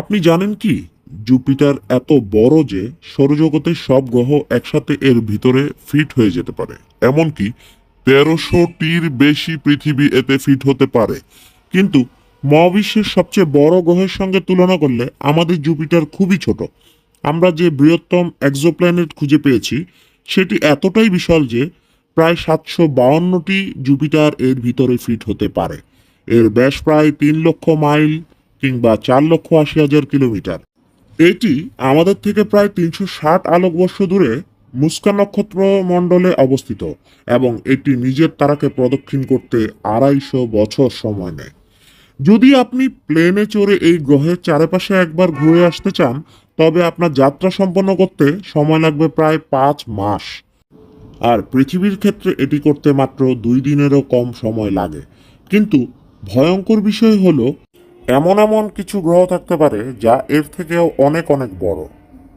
আপনি জানেন কি? জুপিটার এত বড় যে সৌরজগতের সব গ্রহ একসাথে এর ভিতরে ফিট হয়ে যেতে পারে। এমনকি তেরোশোটির বেশি পৃথিবী এতে ফিট হতে পারে। কিন্তু মহাবিশ্বের সবচেয়ে বড় গ্রহের সঙ্গে তুলনা করলে আমাদের জুপিটার খুবই ছোট। আমরা যে বৃহত্তম এক্সোপ্ল্যানেট খুঁজে পেয়েছি, সেটি এতটাই বিশাল যে প্রায় সাতশো বাউন্নটি জুপিটার এর ভিতরে ফিট হতে পারে। এর ব্যাস প্রায় তিন লক্ষ মাইল কিংবা চার লক্ষ আশি হাজার কিলোমিটার। এটি আমাদের থেকে প্রায় তিনশো ষাট আলোকবর্ষ দূরে মুস্কা নক্ষত্র মণ্ডলে অবস্থিত এবং এটি নিজের তারাকে প্রদক্ষিণ করতে আড়াইশো বছর সময় নেয়। যদি আপনি প্লেনে চড়ে এই গ্রহের চারপাশে একবার ঘুরে আসতে চান, তবে আপনার যাত্রা সম্পন্ন করতে সময় লাগবে প্রায় পাঁচ মাস। আর পৃথিবীর ক্ষেত্রে এটি করতে মাত্র দুই দিনেরও কম সময় লাগে। কিন্তু ভয়ঙ্কর বিষয় হলো এমন এমন কিছু গ্রহ থাকতে পারে যা এর থেকেও অনেক অনেক বড়।